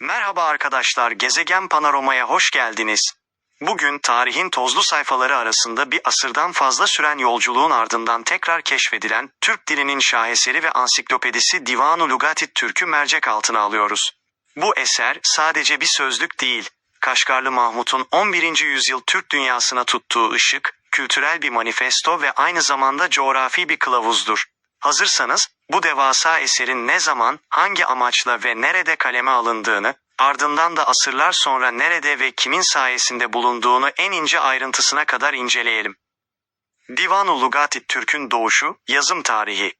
Merhaba arkadaşlar, Gezegen Panorama'ya hoş geldiniz. Bugün tarihin tozlu sayfaları arasında bir asırdan fazla süren yolculuğun ardından tekrar keşfedilen Türk dilinin şaheseri ve ansiklopedisi Divanu Lugatit Türk'ü mercek altına alıyoruz. Bu eser sadece bir sözlük değil, Kaşgarlı Mahmut'un 11. yüzyıl Türk dünyasına tuttuğu ışık, kültürel bir manifesto ve aynı zamanda coğrafi bir kılavuzdur. Hazırsanız, bu devasa eserin ne zaman, hangi amaçla ve nerede kaleme alındığını, ardından da asırlar sonra nerede ve kimin sayesinde bulunduğunu en ince ayrıntısına kadar inceleyelim. Divan-ı Lugatit Türk'ün doğuşu, yazım tarihi.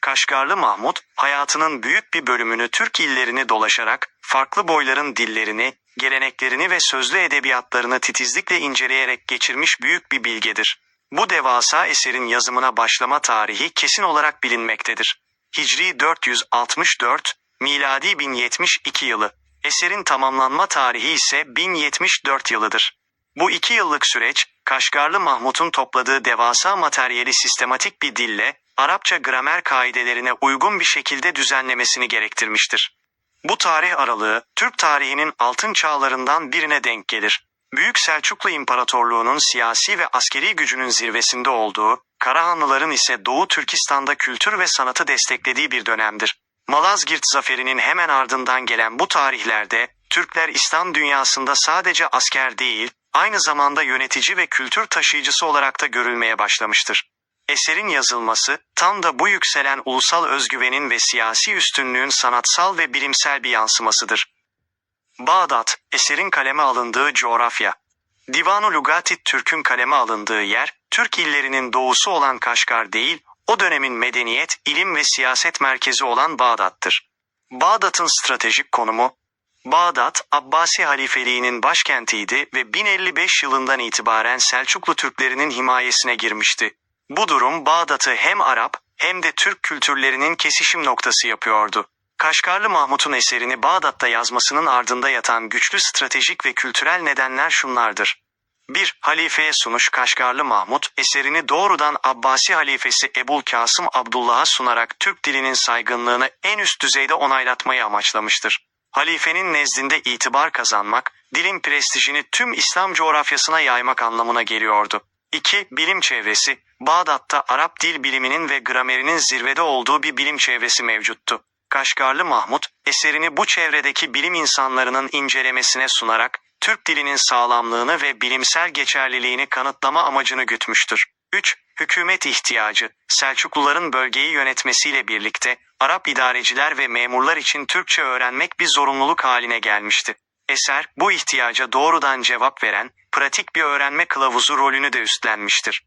Kaşgarlı Mahmut, hayatının büyük bir bölümünü Türk illerini dolaşarak, farklı boyların dillerini, geleneklerini ve sözlü edebiyatlarını titizlikle inceleyerek geçirmiş büyük bir bilgedir. Bu devasa eserin yazımına başlama tarihi kesin olarak bilinmektedir. Hicri 464, miladi 1072 yılı. Eserin tamamlanma tarihi ise 1074 yılıdır. Bu iki yıllık süreç, Kaşgarlı Mahmut'un topladığı devasa materyali sistematik bir dille, Arapça gramer kaidelerine uygun bir şekilde düzenlemesini gerektirmiştir. Bu tarih aralığı, Türk tarihinin altın çağlarından birine denk gelir. Büyük Selçuklu İmparatorluğu'nun siyasi ve askeri gücünün zirvesinde olduğu, Karahanlıların ise Doğu Türkistan'da kültür ve sanatı desteklediği bir dönemdir. Malazgirt zaferinin hemen ardından gelen bu tarihlerde, Türkler İslam dünyasında sadece asker değil, aynı zamanda yönetici ve kültür taşıyıcısı olarak da görülmeye başlamıştır. Eserin yazılması, tam da bu yükselen ulusal özgüvenin ve siyasi üstünlüğün sanatsal ve bilimsel bir yansımasıdır. Bağdat, eserin kaleme alındığı coğrafya. Divanu Lugatit Türk'ün kaleme alındığı yer, Türk illerinin doğusu olan Kaşgar değil, o dönemin medeniyet, ilim ve siyaset merkezi olan Bağdat'tır. Bağdat'ın stratejik konumu, Bağdat, Abbasi halifeliğinin başkentiydi ve 1055 yılından itibaren Selçuklu Türklerinin himayesine girmişti. Bu durum Bağdat'ı hem Arap hem de Türk kültürlerinin kesişim noktası yapıyordu. Kaşgarlı Mahmut'un eserini Bağdat'ta yazmasının ardında yatan güçlü stratejik ve kültürel nedenler şunlardır. 1. Halifeye sunuş Kaşgarlı Mahmut, eserini doğrudan Abbasi halifesi Ebul Kasım Abdullah'a sunarak Türk dilinin saygınlığını en üst düzeyde onaylatmayı amaçlamıştır. Halifenin nezdinde itibar kazanmak, dilin prestijini tüm İslam coğrafyasına yaymak anlamına geliyordu. 2. Bilim çevresi, Bağdat'ta Arap dil biliminin ve gramerinin zirvede olduğu bir bilim çevresi mevcuttu. Kaşgarlı Mahmut, eserini bu çevredeki bilim insanlarının incelemesine sunarak, Türk dilinin sağlamlığını ve bilimsel geçerliliğini kanıtlama amacını gütmüştür. 3. Hükümet ihtiyacı, Selçukluların bölgeyi yönetmesiyle birlikte, Arap idareciler ve memurlar için Türkçe öğrenmek bir zorunluluk haline gelmişti. Eser, bu ihtiyaca doğrudan cevap veren, pratik bir öğrenme kılavuzu rolünü de üstlenmiştir.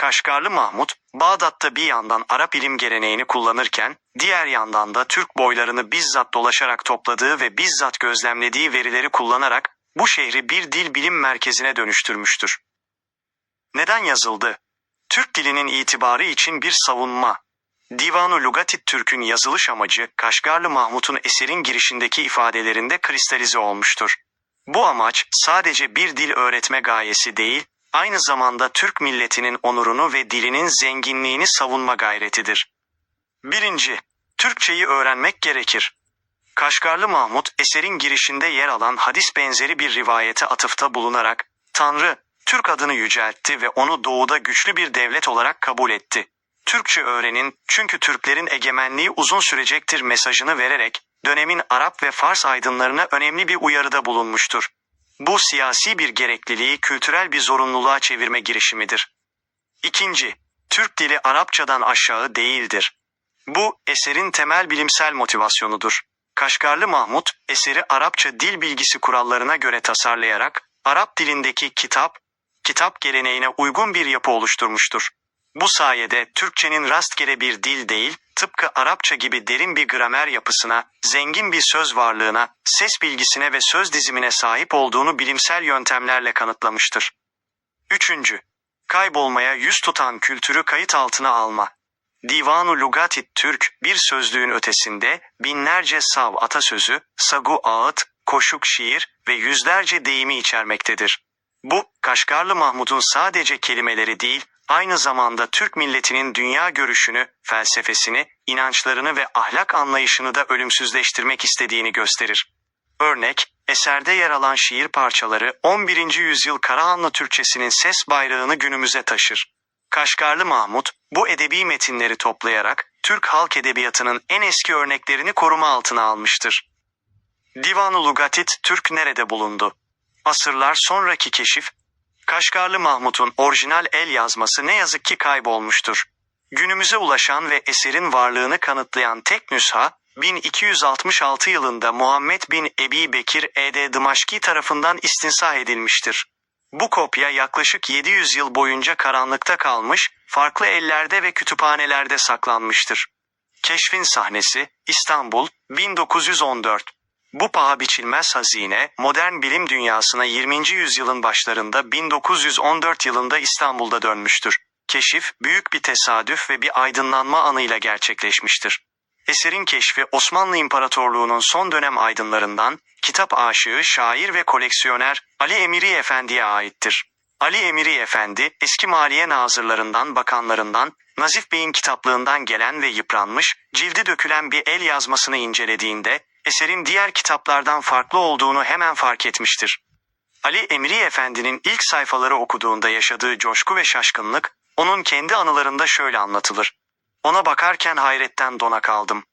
Kaşgarlı Mahmut, Bağdat'ta bir yandan Arap ilim geleneğini kullanırken, diğer yandan da Türk boylarını bizzat dolaşarak topladığı ve bizzat gözlemlediği verileri kullanarak, bu şehri bir dil bilim merkezine dönüştürmüştür. Neden yazıldı? Türk dilinin itibarı için bir savunma. Divanu Lugatit Türk'ün yazılış amacı, Kaşgarlı Mahmut'un eserin girişindeki ifadelerinde kristalize olmuştur. Bu amaç sadece bir dil öğretme gayesi değil, aynı zamanda Türk milletinin onurunu ve dilinin zenginliğini savunma gayretidir. 1. Türkçeyi öğrenmek gerekir. Kaşgarlı Mahmut eserin girişinde yer alan hadis benzeri bir rivayete atıfta bulunarak Tanrı Türk adını yüceltti ve onu doğuda güçlü bir devlet olarak kabul etti. Türkçe öğrenin çünkü Türklerin egemenliği uzun sürecektir mesajını vererek dönemin Arap ve Fars aydınlarına önemli bir uyarıda bulunmuştur. Bu siyasi bir gerekliliği kültürel bir zorunluluğa çevirme girişimidir. İkinci, Türk dili Arapçadan aşağı değildir. Bu, eserin temel bilimsel motivasyonudur. Kaşgarlı Mahmut, eseri Arapça dil bilgisi kurallarına göre tasarlayarak, Arap dilindeki kitap, kitap geleneğine uygun bir yapı oluşturmuştur. Bu sayede Türkçenin rastgele bir dil değil, tıpkı Arapça gibi derin bir gramer yapısına, zengin bir söz varlığına, ses bilgisine ve söz dizimine sahip olduğunu bilimsel yöntemlerle kanıtlamıştır. 3. Kaybolmaya yüz tutan kültürü kayıt altına alma. Divanu Lugatit Türk, bir sözlüğün ötesinde, binlerce sav atasözü, sagu ağıt, koşuk şiir ve yüzlerce deyimi içermektedir. Bu, Kaşgarlı Mahmud'un sadece kelimeleri değil, aynı zamanda Türk milletinin dünya görüşünü, felsefesini, inançlarını ve ahlak anlayışını da ölümsüzleştirmek istediğini gösterir. Örnek, eserde yer alan şiir parçaları 11. yüzyıl Karahanlı Türkçesinin ses bayrağını günümüze taşır. Kaşgarlı Mahmut, bu edebi metinleri toplayarak Türk halk edebiyatının en eski örneklerini koruma altına almıştır. Divan-ı Lugatit Türk nerede bulundu? Asırlar sonraki keşif, Kaşgarlı Mahmut'un orijinal el yazması ne yazık ki kaybolmuştur. Günümüze ulaşan ve eserin varlığını kanıtlayan tek nüsha, 1266 yılında Muhammed bin Ebi Bekir E.D. Dımaşki tarafından istinsah edilmiştir. Bu kopya yaklaşık 700 yıl boyunca karanlıkta kalmış, farklı ellerde ve kütüphanelerde saklanmıştır. Keşfin sahnesi, İstanbul, 1914. Bu paha biçilmez hazine, modern bilim dünyasına 20. yüzyılın başlarında 1914 yılında İstanbul'da dönmüştür. Keşif, büyük bir tesadüf ve bir aydınlanma anıyla gerçekleşmiştir. Eserin keşfi Osmanlı İmparatorluğu'nun son dönem aydınlarından, kitap aşığı, şair ve koleksiyoner Ali Emiri Efendi'ye aittir. Ali Emiri Efendi, eski maliye nazırlarından, bakanlarından, Nazif Bey'in kitaplığından gelen ve yıpranmış, cildi dökülen bir el yazmasını incelediğinde, eserin diğer kitaplardan farklı olduğunu hemen fark etmiştir. Ali Emiri Efendi'nin ilk sayfaları okuduğunda yaşadığı coşku ve şaşkınlık, onun kendi anılarında şöyle anlatılır. Ona bakarken hayretten dona kaldım.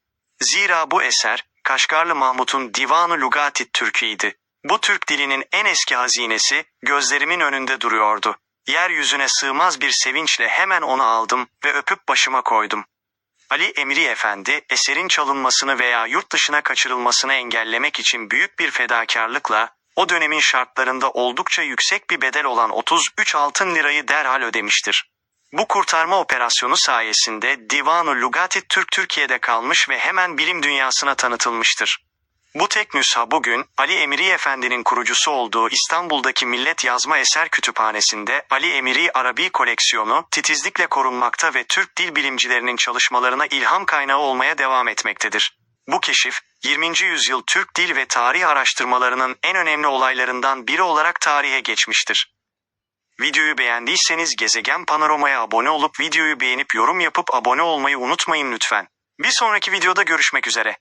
Zira bu eser, Kaşgarlı Mahmut'un Divan-ı Lugati Türk'üydi. Bu Türk dilinin en eski hazinesi, gözlerimin önünde duruyordu. Yeryüzüne sığmaz bir sevinçle hemen onu aldım ve öpüp başıma koydum. Ali Emri Efendi, eserin çalınmasını veya yurt dışına kaçırılmasını engellemek için büyük bir fedakarlıkla, o dönemin şartlarında oldukça yüksek bir bedel olan 33 altın lirayı derhal ödemiştir. Bu kurtarma operasyonu sayesinde Divan-ı Lugati Türk Türkiye'de kalmış ve hemen bilim dünyasına tanıtılmıştır. Bu tek nüsha bugün Ali Emiri Efendi'nin kurucusu olduğu İstanbul'daki Millet Yazma Eser Kütüphanesi'nde Ali Emiri Arabi koleksiyonu titizlikle korunmakta ve Türk dil bilimcilerinin çalışmalarına ilham kaynağı olmaya devam etmektedir. Bu keşif, 20. yüzyıl Türk dil ve tarih araştırmalarının en önemli olaylarından biri olarak tarihe geçmiştir. Videoyu beğendiyseniz Gezegen Panorama'ya abone olup videoyu beğenip yorum yapıp abone olmayı unutmayın lütfen. Bir sonraki videoda görüşmek üzere.